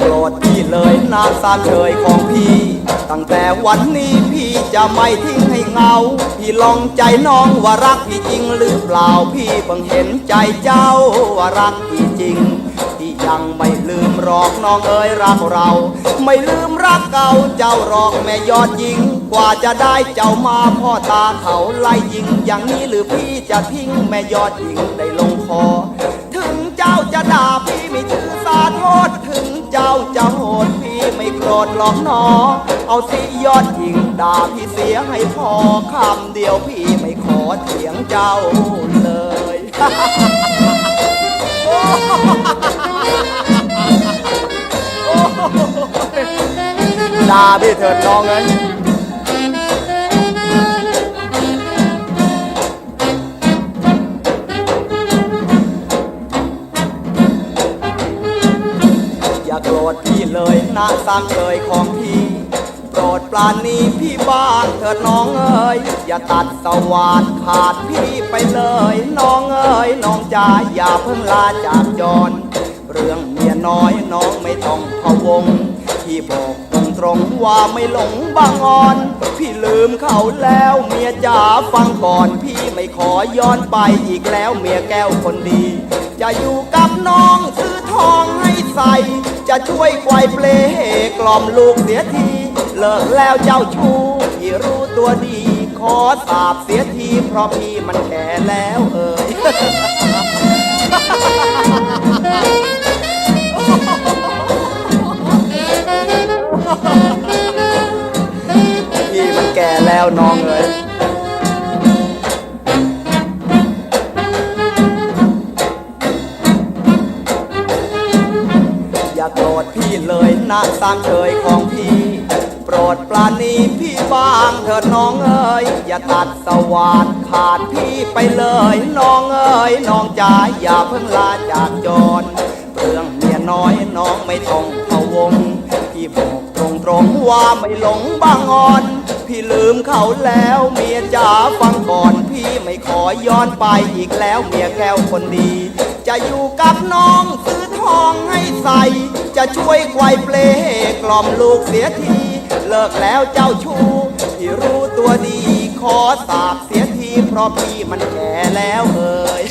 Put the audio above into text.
หน้าสามเฉยของพี่ ตั้งแต่วันนี้พี่จะไม่ทิ้งให้เงา พี่ลองใจน้องว่ารักพี่จริงหรือเปล่าพี่เพิ่งเห็นใจเจ้าว่ารักพี่จริงที่ยังไม่ลืมรอกน้องเอ๋ยรักเรา ไม่ลืมรักเก่าเจ้ารอกแม่ยอดยิง กว่าจะได้เจ้ามาพ่อตาเขาไล่ยิง อย่างนี้หรือพี่จะทิ้งแม่ยอดยิงได้ลงคอ ถึงเจ้าจะด่าพี่ไม่ถือสาโทษาจะโหดพี่ไม่โกรธหรอกหนอ เอาสิยอดยิงด่าพี่เสียให้พอคำเดียวพี่ไม่ขอเถียงเจ้าเลยด่าพี่เถิดน้องเอ้ย โปรดพี่เลยนะสร้างเคยของพี่ โปรดปลาณีพี่บ้างเถิดน้องเอ้ยอย่าตัดสวาดขาดพี่ไปเลย น้องเอ้ยน้องจ๋าอย่าเพิ่งลาจากจร เรื่องเมียน้อยน้องไม่ต้องพะวง พี่บอก ตรงว่าไม่หลงบางอ่อน พี่ลืมเขาแล้วเมียจ๋าฟังก่อนพี่ไม่ขอย้อนไปอีกแล้วเมียแก้วคนดี จะอยู่กับน้องซื้อทองให้ใส่ จะช่วยไกวเปลเกล่อมลูกเสียที เลิกแล้วเจ้าชู้พี่รู้ตัวดี ขอสาบเสียทีเพราะพี่มันแก่แล้วเอ่ย แล้วน้องเอ้ยอย่าโกรธพี่เลยนะสร้างเคยของพี่ โปรดปราณีพี่บ้างเถิดน้องเอ้ยอย่าตัดสวาดขาดพี่ไปเลยน้องเอ้ยน้องจ๋าอย่าเพิ่งลาจากจรเรื่องเมียน้อยน้องไม่ต้องพะวงพี่บอกตรงตรงๆว่าไม่หลงบางอ่อน พี่ลืมเขาแล้วเมียจ๋าฟังก่อนพี่ไม่ขอย้อนไปอีกแล้วเมียแก้วคนดี จะอยู่กับน้องซื้อทองให้ใส่จะช่วยไกวเปลกล่อมลูกเสียที เลิกแล้วเจ้าชู้พี่รู้ตัวดี ขอสาบเสียที เพราะพี่มันแก่แล้วเอ่ย